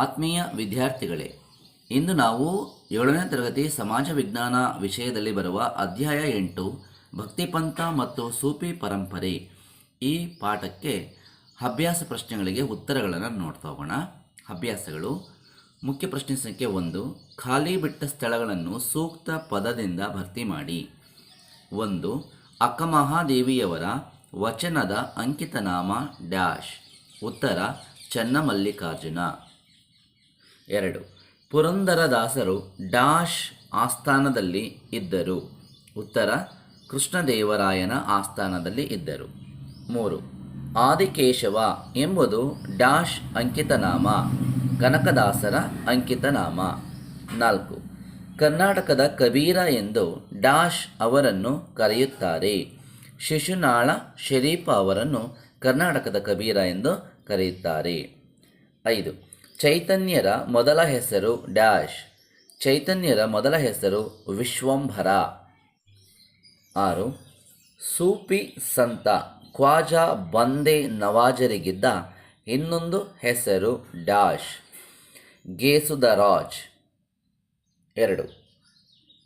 ಆತ್ಮೀಯ ವಿದ್ಯಾರ್ಥಿಗಳೇ, ಇಂದು ನಾವು ಏಳನೇ ತರಗತಿ ಸಮಾಜ ವಿಜ್ಞಾನ ವಿಷಯದಲ್ಲಿ ಬರುವ ಅಧ್ಯಾಯ ಎಂಟು, ಭಕ್ತಿಪಂಥ ಮತ್ತು ಸೂಫಿ ಪರಂಪರೆ ಈ ಪಾಠಕ್ಕೆ ಅಭ್ಯಾಸ ಪ್ರಶ್ನೆಗಳಿಗೆ ಉತ್ತರಗಳನ್ನು ನೋಡ್ತಾ ಹೋಗೋಣ. ಅಭ್ಯಾಸಗಳು. ಮುಖ್ಯ ಪ್ರಶ್ನೆ ಸಂಖ್ಯೆ ಒಂದು, ಖಾಲಿ ಬಿಟ್ಟ ಸ್ಥಳಗಳನ್ನು ಸೂಕ್ತ ಪದದಿಂದ ಭರ್ತಿ ಮಾಡಿ. ಒಂದು, ಅಕ್ಕಮಹಾದೇವಿಯವರ ವಚನದ ಅಂಕಿತನಾಮ ಡ್ಯಾಶ್. ಉತ್ತರ, ಚನ್ನಮಲ್ಲಿಕಾರ್ಜುನ. ಎರಡು. ಪುರಂದರದಾಸರು ಡಾಶ್ ಆಸ್ಥಾನದಲ್ಲಿ ಇದ್ದರು. ಉತ್ತರ, ಕೃಷ್ಣದೇವರಾಯನ ಆಸ್ಥಾನದಲ್ಲಿ ಇದ್ದರು. ಮೂರು. ಆದಿಕೇಶವ ಎಂಬುದು ಡ್ಯಾಶ್ ಅಂಕಿತನಾಮ, ಕನಕದಾಸರ ಅಂಕಿತನಾಮ. ನಾಲ್ಕು. ಕರ್ನಾಟಕದ ಕಬೀರ ಎಂದು ಡ್ಯಾಶ್ ಅವರನ್ನು ಕರೆಯುತ್ತಾರೆ. ಶಿಶುನಾಳ ಶರೀಫ ಅವರನ್ನು ಕರ್ನಾಟಕದ ಕಬೀರ ಎಂದು ಕರೆಯುತ್ತಾರೆ. ಐದು. ಚೈತನ್ಯರ ಮೊದಲ ಹೆಸರು ಡ್ಯಾಶ್. ಚೈತನ್ಯರ ಮೊದಲ ಹೆಸರು ವಿಶ್ವಂಭರ. ಆರು, ಸೂಪಿ ಸಂತ ಖ್ವಾಜಾ ಬಂದೆ ನವಾಜರಿಗಿದ್ದ ಇನ್ನೊಂದು ಹೆಸರು ಡ್ಯಾಶ್. ಗೇಸುದರಾಜ್. ಎರಡು,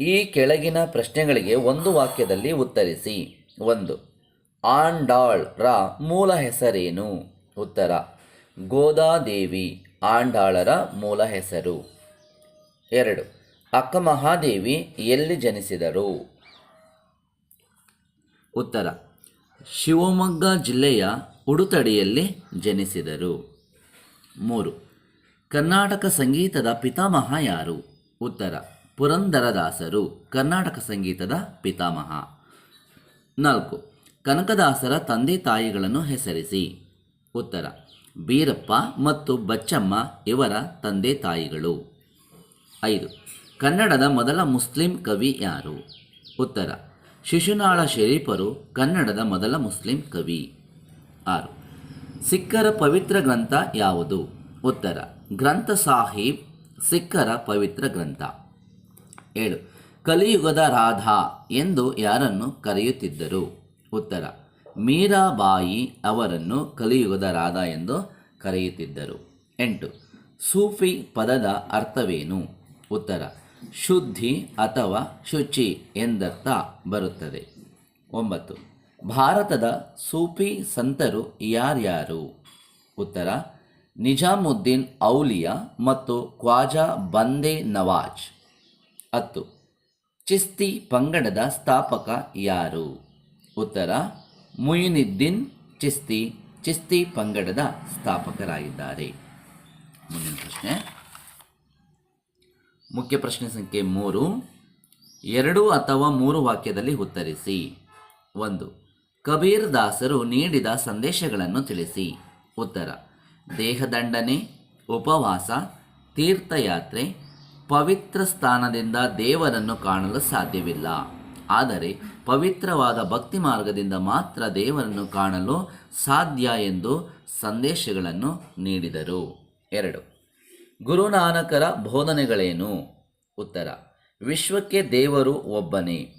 ಈ ಕೆಳಗಿನ ಪ್ರಶ್ನೆಗಳಿಗೆ ಒಂದು ವಾಕ್ಯದಲ್ಲಿ ಉತ್ತರಿಸಿ. ಒಂದು, ಆಂಡಾಳ್ ಮೂಲ ಹೆಸರೇನು? ಉತ್ತರ, ಗೋದಾದೇವಿ. ಆಂಡಾಳರ ಮೂಲ ಹೆಸರು. ಎರಡು. ಅಕ್ಕಮಹಾದೇವಿ ಎಲ್ಲಿ ಜನಿಸಿದರು? ಉತ್ತರ. ಶಿವಮೊಗ್ಗ ಜಿಲ್ಲೆಯ ಉಡುತಡಿಯಲ್ಲಿ ಜನಿಸಿದರು. ಮೂರು. ಕರ್ನಾಟಕ ಸಂಗೀತದ ಪಿತಾಮಹ ಯಾರು? ಉತ್ತರ. ಪುರಂದರದಾಸರು, ಕರ್ನಾಟಕ ಸಂಗೀತದ ಪಿತಾಮಹ. ನಾಲ್ಕು. ಕನಕದಾಸರ ತಂದೆ ತಾಯಿಗಳನ್ನು ಹೆಸರಿಸಿ. ಉತ್ತರ. ಬೀರಪ್ಪ ಮತ್ತು ಬಚ್ಚಮ್ಮ ಇವರ ತಂದೆ ತಾಯಿಗಳು. ಐದು. ಕನ್ನಡದ ಮೊದಲ ಮುಸ್ಲಿಂ ಕವಿ ಯಾರು? ಉತ್ತರ. ಶಿಶುನಾಳ ಶರೀಫರು ಕನ್ನಡದ ಮೊದಲ ಮುಸ್ಲಿಂ ಕವಿ. ಆರು. ಸಿಖ್ಖರ ಪವಿತ್ರ ಗ್ರಂಥ ಯಾವುದು? ಉತ್ತರ. ಗ್ರಂಥ ಸಾಹಿಬ್, ಸಿಖ್ಖರ ಪವಿತ್ರ ಗ್ರಂಥ. ಏಳು. ಕಲಿಯುಗದ ರಾಧಾ ಎಂದು ಯಾರನ್ನು ಕರೆಯುತ್ತಿದ್ದರು? ಉತ್ತರ. ಮೀರಾಬಾಯಿ ಅವರನ್ನು ಕಲಿಯುಗದ ರಾಧ ಎಂದು ಕರೆಯುತ್ತಿದ್ದರು. ಎಂಟು. ಸೂಫಿ ಪದದ ಅರ್ಥವೇನು? ಉತ್ತರ. ಶುದ್ಧಿ ಅಥವಾ ಶುಚಿ ಎಂದರ್ಥ ಬರುತ್ತದೆ. ಒಂಬತ್ತು. ಭಾರತದ ಸೂಫಿ ಸಂತರು ಯಾರ್ಯಾರು? ಉತ್ತರ. ನಿಜಾಮುದ್ದೀನ್ ಔಲಿಯಾ ಮತ್ತು ಖ್ವಾಜಾ ಬಂದೆ ನವಾಜ್. ಹತ್ತು. ಚಿಸ್ತಿ ಪಂಗಡದ ಸ್ಥಾಪಕ ಯಾರು? ಉತ್ತರ. ಮುಯಿನುದ್ದೀನ್ ಚಿಸ್ತಿ ಚಿಸ್ತಿ ಪಂಗಡದ ಸ್ಥಾಪಕರಾಗಿದ್ದಾರೆ. ಮುಂದಿನ ಪ್ರಶ್ನೆ. ಮುಖ್ಯ ಪ್ರಶ್ನೆ ಸಂಖ್ಯೆ ಮೂರು. ಎರಡು ಅಥವಾ ಮೂರು ವಾಕ್ಯದಲ್ಲಿ ಉತ್ತರಿಸಿ. ಒಂದು, ಕಬೀರ್ ದಾಸರು ನೀಡಿದ ಸಂದೇಶಗಳನ್ನು ತಿಳಿಸಿ. ಉತ್ತರ, ದೇಹದಂಡನೆ, ಉಪವಾಸ, ತೀರ್ಥಯಾತ್ರೆ, ಪವಿತ್ರ ಸ್ಥಾನದಿಂದ ದೇವರನ್ನು ಕಾಣಲು ಸಾಧ್ಯವಿಲ್ಲ. ಆದರೆ ಪವಿತ್ರವಾದ ಭಕ್ತಿ ಮಾರ್ಗದಿಂದ ಮಾತ್ರ ದೇವರನ್ನು ಕಾಣಲು ಸಾಧ್ಯ ಎಂದು ಸಂದೇಶಗಳನ್ನು ನೀಡಿದರು. ಎರಡು. ಗುರುನಾನಕರ ಬೋಧನೆಗಳೇನು? ಉತ್ತರ. ವಿಶ್ವಕ್ಕೆ ದೇವರು ಒಬ್ಬನೇ.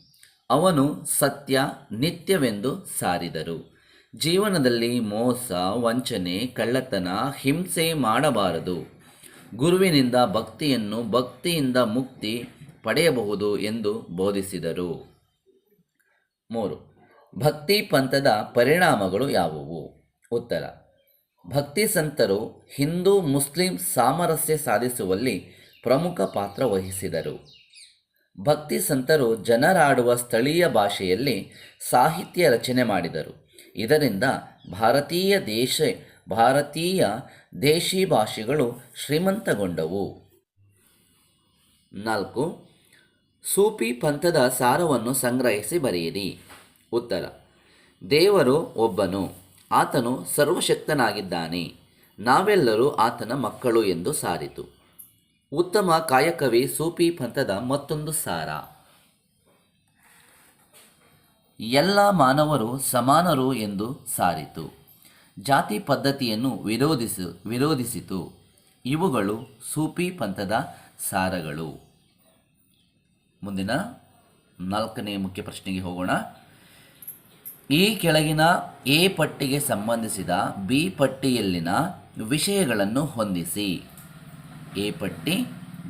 ಅವನು ಸತ್ಯ, ನಿತ್ಯವೆಂದು ಸಾರಿದರು. ಜೀವನದಲ್ಲಿ ಮೋಸ, ವಂಚನೆ, ಕಳ್ಳತನ, ಹಿಂಸೆ ಮಾಡಬಾರದು. ಗುರುವಿನಿಂದ ಭಕ್ತಿಯನ್ನು ಭಕ್ತಿಯಿಂದ ಮುಕ್ತಿ ಪಡೆಯಬಹುದು ಎಂದು ಬೋಧಿಸಿದರು. ಮೂರು. ಭಕ್ತಿ ಪಂಥದ ಪರಿಣಾಮಗಳು ಯಾವುವು? ಉತ್ತರ. ಭಕ್ತಿ ಸಂತರು ಹಿಂದೂ ಮುಸ್ಲಿಂ ಸಾಮರಸ್ಯ ಸಾಧಿಸುವಲ್ಲಿ ಪ್ರಮುಖ ಪಾತ್ರ ವಹಿಸಿದರು. ಭಕ್ತಿ ಸಂತರು ಜನರಾಡುವ ಸ್ಥಳೀಯ ಭಾಷೆಯಲ್ಲಿ ಸಾಹಿತ್ಯ ರಚನೆ ಮಾಡಿದರು. ಇದರಿಂದ ಭಾರತೀಯ ದೇಶ, ಭಾರತೀಯ ದೇಶಿ ಭಾಷೆಗಳು ಶ್ರೀಮಂತಗೊಂಡವು. ನಾಲ್ಕು. ಸೂಫಿ ಪಂಥದ ಸಾರವನ್ನು ಸಂಗ್ರಹಿಸಿ ಬರೆಯಿರಿ. ಉತ್ತರ, ದೇವರು ಒಬ್ಬನು, ಆತನು ಸರ್ವಶಕ್ತನಾಗಿದ್ದಾನೆ, ನಾವೆಲ್ಲರೂ ಆತನ ಮಕ್ಕಳು ಎಂದು ಸಾರಿತು. ಉತ್ತಮ ಕಾಯಕವೇ ಸೂಫಿ ಪಂಥದ ಮತ್ತೊಂದು ಸಾರ. ಎಲ್ಲ ಮಾನವರು ಸಮಾನರು ಎಂದು ಸಾರಿತು. ಜಾತಿ ಪದ್ಧತಿಯನ್ನು ವಿರೋಧಿಸು, ವಿರೋಧಿಸಿತು. ಇವುಗಳು ಸೂಫಿ ಪಂಥದ ಸಾರಗಳು. ಮುಂದಿನ ನಾಲ್ಕನೇ ಮುಖ್ಯ ಪ್ರಶ್ನೆಗೆ ಹೋಗೋಣ. ಈ ಕೆಳಗಿನ ಎ ಪಟ್ಟಿಗೆ ಸಂಬಂಧಿಸಿದ ಬಿ ಪಟ್ಟಿಯಲ್ಲಿನ ವಿಷಯಗಳನ್ನು ಹೊಂದಿಸಿ. ಎ ಪಟ್ಟಿ,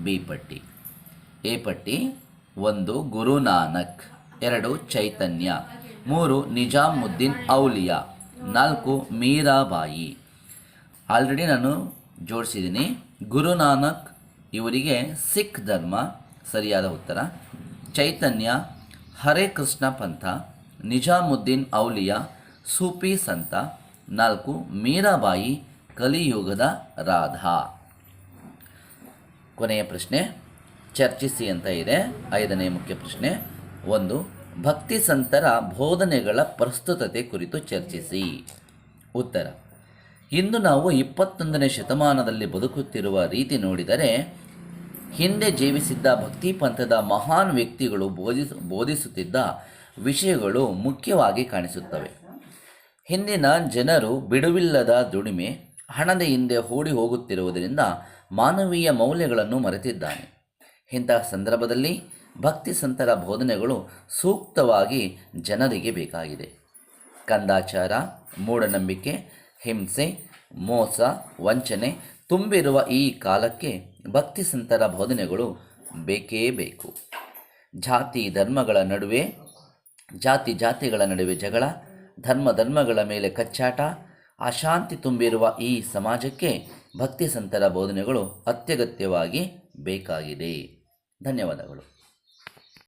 ಬಿ ಪಟ್ಟಿ. ಎ ಪಟ್ಟಿ, ಒಂದು ಗುರುನಾನಕ್ ಎರಡು ಚೈತನ್ಯ, ಮೂರು ನಿಜಾಮುದ್ದೀನ್ ಔಲಿಯಾ, ನಾಲ್ಕು ಮೀರಾಬಾಯಿ. ಆಲ್ರೆಡಿ ನಾನು ಜೋಡಿಸಿದ್ದೀನಿ. ಗುರುನಾನಕ್ ಇವರಿಗೆ ಸಿಖ್ ಧರ್ಮ ಸರಿಯಾದ ಉತ್ತರ. ಚೈತನ್ಯ, ಹರೇ ಕೃಷ್ಣ ಪಂಥ, ನಿಜಾಮುದ್ದೀನ್ ಔಲಿಯಾ, ಸೂಫಿ ಸಂತ, ನಾಲ್ಕು, ಮೀರಾಬಾಯಿ, ಕಲಿಯುಗದ ರಾಧಾ. ಕೊನೆಯ ಪ್ರಶ್ನೆ, ಚರ್ಚಿಸಿ ಅಂತ ಇದೆ. ಐದನೇ ಮುಖ್ಯ ಪ್ರಶ್ನೆ, ಒಂದು, ಭಕ್ತಿ ಸಂತರ ಬೋಧನೆಗಳ ಪ್ರಸ್ತುತತೆ ಕುರಿತು ಚರ್ಚಿಸಿ. ಉತ್ತರ, ಇಂದು ನಾವು ಇಪ್ಪತ್ತೊಂದನೇ ಶತಮಾನದಲ್ಲಿ ಬದುಕುತ್ತಿರುವ ರೀತಿ ನೋಡಿದರೆ ಹಿಂದೆ ಜೀವಿಸಿದ್ದ ಭಕ್ತಿ ಪಂಥದ ಮಹಾನ್ ವ್ಯಕ್ತಿಗಳು ಬೋಧಿಸ, ಬೋಧಿಸುತ್ತಿದ್ದ ವಿಷಯಗಳು ಮುಖ್ಯವಾಗಿ ಕಾಣಿಸುತ್ತವೆ. ಹಿಂದಿನ ಜನರು ಬಿಡುವಿಲ್ಲದ ದುಡಿಮೆ, ಹಣದ ಹಿಂದೆ ಓಡಿ ಹೋಗುತ್ತಿರುವುದರಿಂದ ಮಾನವೀಯ ಮೌಲ್ಯಗಳನ್ನು ಮರೆತಿದ್ದಾನೆ. ಇಂತಹ ಸಂದರ್ಭದಲ್ಲಿ ಭಕ್ತಿ ಸಂತರ ಬೋಧನೆಗಳು ಸೂಕ್ತವಾಗಿ ಜನರಿಗೆ ಬೇಕಾಗಿದೆ. ಕಂದಾಚಾರ, ಮೂಢನಂಬಿಕೆ, ಹಿಂಸೆ, ಮೋಸ, ವಂಚನೆ ತುಂಬಿರುವ ಈ ಕಾಲಕ್ಕೆ ಭಕ್ತಿ ಸಂತರ ಬೋಧನೆಗಳು ಬೇಕೇ ಬೇಕು. ಜಾತಿ ಧರ್ಮಗಳ ನಡುವೆ, ಜಾತಿ ಜಾತಿಗಳ ನಡುವೆ ಜಗಳ, ಧರ್ಮ ಧರ್ಮಗಳ ಮೇಲೆ ಕಚ್ಚಾಟ, ಅಶಾಂತಿ ತುಂಬಿರುವ ಈ ಸಮಾಜಕ್ಕೆ ಭಕ್ತಿ ಸಂತರ ಬೋಧನೆಗಳು ಅತ್ಯಗತ್ಯವಾಗಿ ಬೇಕಾಗಿದೆ. ಧನ್ಯವಾದಗಳು.